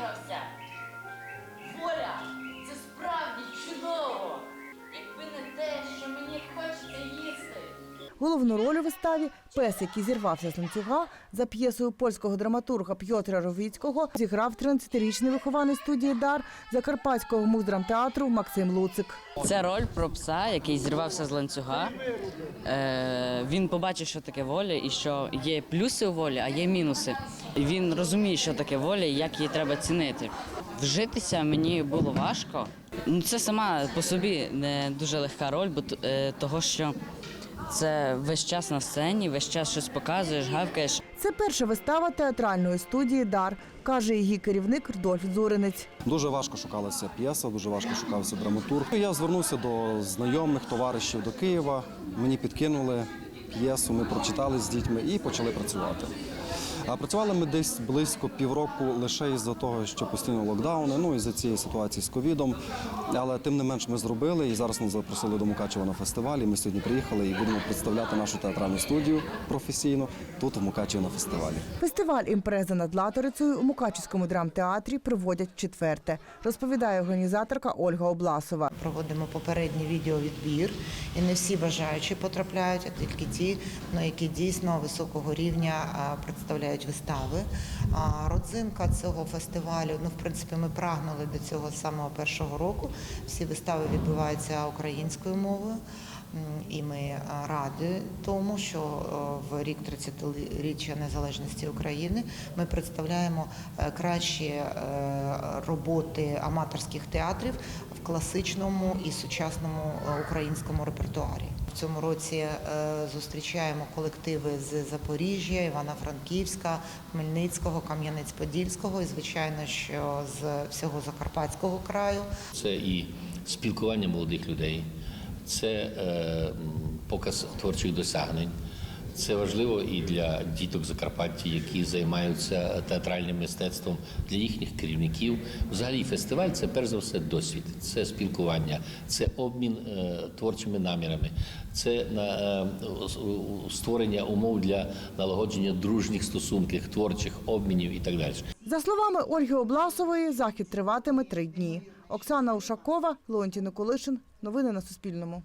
вигрався. Воля, це справді чудово. Якби не те, що мені хочеться їсти. Головну роль у виставі Пес, який зірвався з ланцюга за п'єсою польського драматурга П'єтра Ровіцького, зіграв 13-річний вихований студії Дар Закарпатського муздрамтеатру Максим Луцик. Це роль про пса, який зірвався з ланцюга. Е, він побачив, що таке воля, і що є плюси у волі, а є мінуси. І він розуміє, що таке воля і як її треба цінити. Вжитися мені було важко. Ну, це сама по собі не дуже легка роль, бо е, того, що це весь час на сцені, весь час щось показуєш, гавкаєш. Це перша вистава театральної студії Дар, каже її керівник Рудольф Зуринець. Дуже важко шукалася п'єса, дуже важко шукався драматург. Я звернувся до знайомих, товаришів до Києва. Мені підкинули п'єсу, ми прочитали з дітьми і почали працювати. А працювали ми десь близько півроку лише із-за того, що постійно локдауни, ну і за цієї ситуації з ковідом. Але тим не менш ми зробили і зараз нас запросили до Мукачева на фестиваль. І Ми сьогодні приїхали і будемо представляти нашу театральну студію професійно тут у Мукачеві на фестивалі. Фестиваль імпреза над Латорицею у Мукачівському драмтеатрі проводять четверте, розповідає організаторка Ольга Обласова. Проводимо попередній відеовідбір, і не всі бажаючі потрапляють, а тільки ті, ну, які дійсно високого рівня а, представляють вистави. А родзинка цього фестивалю, ну в принципі, ми прагнули до цього самого першого року. Всі вистави відбуваються українською мовою. І ми а, раді тому, що е, в рік 30-річчя незалежності України ми представляємо е, кращі е, роботи аматорських театрів в класичному і сучасному е, українському репертуарі. В цьому році е, зустрічаємо колективи з Запоріжжя, Івано-Франківська, Хмельницького, Кам'янець-Подільського і, звичайно, що з всього Закарпатського краю. Це і спілкування молодих людей, це е, показ творчих досягнень. Це важливо і для діток Закарпаття, які займаються театральним мистецтвом, для їхніх керівників. Взагалі, фестиваль це перш за все досвід, це спілкування, це обмін е, творчими намірами, це на, е, створення умов для налагодження дружніх стосунків, творчих обмінів і так далі. За словами Ольги Обласової, захід триватиме три дні. Оксана Ушакова, Леонтій Николишин. Новини на Суспільному.